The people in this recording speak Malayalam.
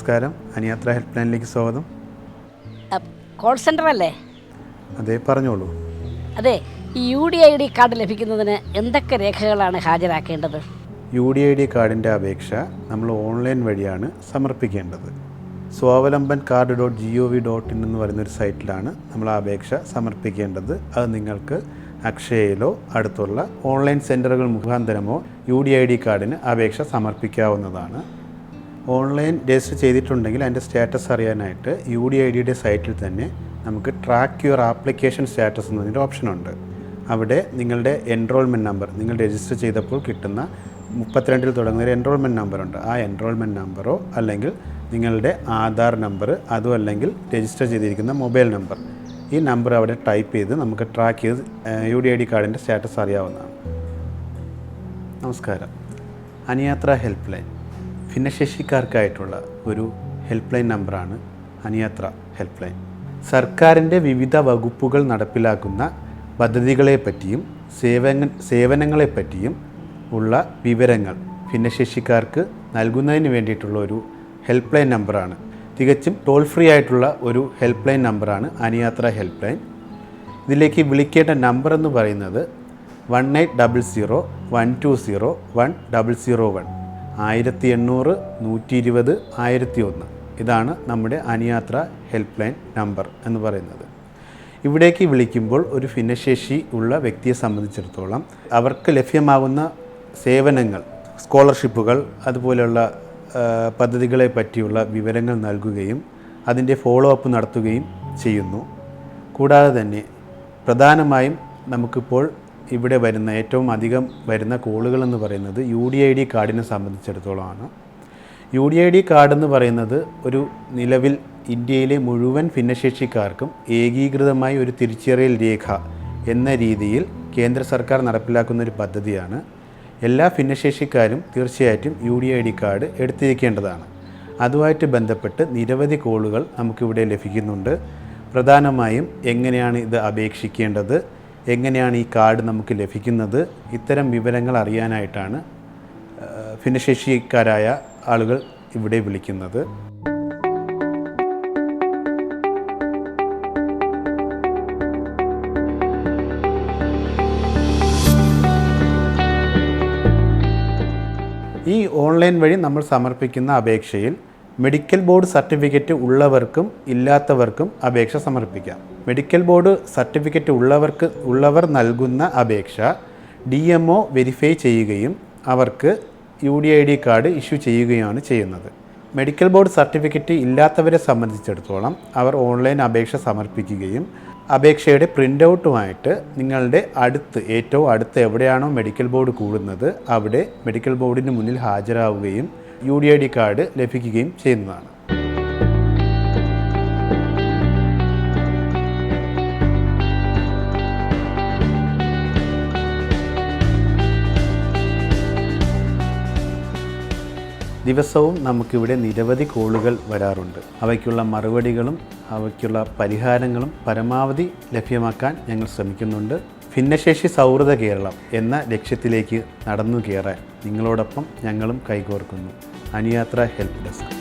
നമസ്കാരം. അനിയാത്ര ഹെൽപ്പ് ലൈനിലേക്ക് സ്വാഗതം കോൾ സെന്റർ അല്ലേ? അതെ പറഞ്ഞോളൂ. അതെ ഈ U D I D card ലഭിക്കുന്നതിന് എന്തൊക്കെ രേഖകളാണ് ഹാജരാക്കേണ്ടത്? യു ഡി ഐ ഡി കാർഡിന്റെ അപേക്ഷ നമ്മൾ ഓൺലൈൻ വഴിയാണ് സമർപ്പിക്കേണ്ടത്. Swavalamban card dot G O V dot in എന്ന് പറയുന്നൊരു സൈറ്റിലാണ് നമ്മൾ ആ അപേക്ഷ സമർപ്പിക്കേണ്ടത്. അത് നിങ്ങൾക്ക് അക്ഷയയിലോ അടുത്തുള്ള ഓൺലൈൻ സെന്ററുകൾ മുഖാന്തരമോ യു ഡി ഐ ഡി കാർഡിന് അപേക്ഷ സമർപ്പിക്കാവുന്നതാണ്. ഓൺലൈൻ രജിസ്റ്റർ ചെയ്തിട്ടുണ്ടെങ്കിൽ അതിന്റെ സ്റ്റാറ്റസ് അറിയാനായിട്ട് യു ഡി ഐ ഡിയുടെ സൈറ്റിൽ തന്നെ നമുക്ക് ട്രാക്ക് യുവർ ആപ്ലിക്കേഷൻ സ്റ്റാറ്റസ് എന്ന് പറഞ്ഞൊരു ഓപ്ഷനുണ്ട് അവിടെ നിങ്ങളുടെ എൻറോൾമെന്റ് നമ്പർ നിങ്ങൾ രജിസ്റ്റർ ചെയ്തപ്പോൾ കിട്ടുന്ന മുപ്പത്തിരണ്ടിൽ തുടങ്ങുന്ന ഒരു എൻറോൾമെന്റ് നമ്പറുണ്ട് ആ എൻറോൾമെന്റ് നമ്പറോ അല്ലെങ്കിൽ നിങ്ങളുടെ ആധാർ നമ്പർ അതോ അല്ലെങ്കിൽ രജിസ്റ്റർ ചെയ്തിരിക്കുന്ന മൊബൈൽ നമ്പർ ഈ നമ്പർ അവിടെ ടൈപ്പ് ചെയ്ത് നമുക്ക് ട്രാക്ക് ചെയ്ത് യു ഡി ഐ ഡി കാർഡിന്റെ സ്റ്റാറ്റസ് അറിയാവുന്നതാണ്. നമസ്കാരം. അനിയാത്ര ഹെൽപ്പ് ലൈൻ ഭിന്നശേഷിക്കാർക്കായിട്ടുള്ള ഒരു ഹെൽപ്പ് ലൈൻ നമ്പറാണ് അനിയാത്ര ഹെൽപ്പ് ലൈൻ സർക്കാരിന്റെ വിവിധ വകുപ്പുകൾ നടപ്പിലാക്കുന്ന പദ്ധതികളെപ്പറ്റിയും സേവന സേവനങ്ങളെപ്പറ്റിയും ഉള്ള വിവരങ്ങൾ ഭിന്നശേഷിക്കാർക്ക് നൽകുന്നതിന് വേണ്ടിയിട്ടുള്ള ഒരു ഹെൽപ്പ് ലൈൻ നമ്പറാണ് തികച്ചും ടോൾ ഫ്രീ ആയിട്ടുള്ള ഒരു ഹെൽപ്പ് ലൈൻ നമ്പറാണ് അനിയാത്ര ഹെൽപ്പ് ലൈൻ ഇതിലേക്ക് വിളിക്കേണ്ട നമ്പർ എന്ന് പറയുന്നത് one eight double zero one two zero one double zero one ആയിരത്തി എണ്ണൂറ് നൂറ്റി ഇരുപത് ആയിരത്തി ഒന്ന് ഇതാണ് നമ്മുടെ അനിയാത്ര ഹെൽപ്പ് ലൈൻ നമ്പർ എന്ന് പറയുന്നത്. ഇവിടേക്ക് വിളിക്കുമ്പോൾ ഒരു ഭിന്നശേഷി ഉള്ള വ്യക്തിയെ സംബന്ധിച്ചിടത്തോളം അവർക്ക് ലഭ്യമാകുന്ന സേവനങ്ങൾ സ്കോളർഷിപ്പുകൾ അതുപോലെയുള്ള പദ്ധതികളെ പറ്റിയുള്ള വിവരങ്ങൾ നൽകുകയും അതിന്റെ ഫോളോ അപ്പ് നടത്തുകയും ചെയ്യുന്നു. കൂടാതെ തന്നെ പ്രധാനമായും നമുക്കിപ്പോൾ ഇവിടെ വരുന്ന ഏറ്റവും അധികം വരുന്ന കോളുകൾ എന്ന് പറയുന്നത് യു ഡി ഐ ഡി കാർഡിനെ സംബന്ധിച്ചിടത്തോളമാണ്. U D I D card എന്ന് പറയുന്നത് ഒരു നിലവിൽ ഇന്ത്യയിലെ മുഴുവൻ ഭിന്നശേഷിക്കാർക്കും ഏകീകൃതമായി ഒരു തിരിച്ചറിയൽ രേഖ എന്ന രീതിയിൽ കേന്ദ്ര സർക്കാർ നടപ്പിലാക്കുന്ന ഒരു പദ്ധതിയാണ്. എല്ലാ ഭിന്നശേഷിക്കാരും തീർച്ചയായിട്ടും U D I D card എടുത്തിരിക്കേണ്ടതാണ്. അതുമായിട്ട് ബന്ധപ്പെട്ട് നിരവധി കോളുകൾ നമുക്കിവിടെ ലഭിക്കുന്നുണ്ട്. പ്രധാനമായും എങ്ങനെയാണ് ഇത് അപേക്ഷിക്കേണ്ടത്? എങ്ങനെയാണ് ഈ കാർഡ് നമുക്ക് ലഭിക്കുന്നത്? ഇത്തരം വിവരങ്ങൾ അറിയാനായിട്ടാണ് ഭിന്നശേഷിക്കാരായ ആളുകൾ ഇവിടെ വിളിക്കുന്നത്. ഈ ഓൺലൈൻ വഴി നമ്മൾ സമർപ്പിക്കുന്ന അപേക്ഷയിൽ മെഡിക്കൽ ബോർഡ് സർട്ടിഫിക്കറ്റ് ഉള്ളവർക്കും ഇല്ലാത്തവർക്കും അപേക്ഷ സമർപ്പിക്കാം. മെഡിക്കൽ ബോർഡ് സർട്ടിഫിക്കറ്റ് ഉള്ളവർക്ക് ഉള്ളവർ നൽകുന്ന അപേക്ഷ ഡി എം ഒ വെരിഫൈ ചെയ്യുകയും അവർക്ക് U D I D card issue ചെയ്യുകയാണ് ചെയ്യുന്നത്. മെഡിക്കൽ ബോർഡ് സർട്ടിഫിക്കറ്റ് ഇല്ലാത്തവരെ സംബന്ധിച്ചിടത്തോളം അവർ ഓൺലൈൻ അപേക്ഷ സമർപ്പിക്കുകയും അപേക്ഷയുടെ പ്രിന്റ് ഔട്ടുമായിട്ട് നിങ്ങളുടെ അടുത്ത് ഏറ്റവും അടുത്ത് എവിടെയാണോ മെഡിക്കൽ ബോർഡ് കൂടുന്നത് അവിടെ മെഡിക്കൽ ബോർഡിന് മുന്നിൽ ഹാജരാവുകയും U D I D card ലഭിക്കുകയും ചെയ്യുന്നതാണ്. ദിവസവും നമുക്കിവിടെ നിരവധി കോളുകൾ വരാറുണ്ട്. അവയ്ക്കുള്ള മറുപടികളും അവയ്ക്കുള്ള പരിഹാരങ്ങളും പരമാവധി ലഭ്യമാക്കാൻ ഞങ്ങൾ ശ്രമിക്കുന്നുണ്ട്. ഭിന്നശേഷി സൗഹൃദ കേരളം എന്ന ലക്ഷ്യത്തിലേക്ക് നടന്നു കയറാൻ നിങ്ങളോടൊപ്പം ഞങ്ങളും കൈകോർക്കുന്നു. അനുയാത്ര ഹെൽപ്പ് ഡെസ്ക്.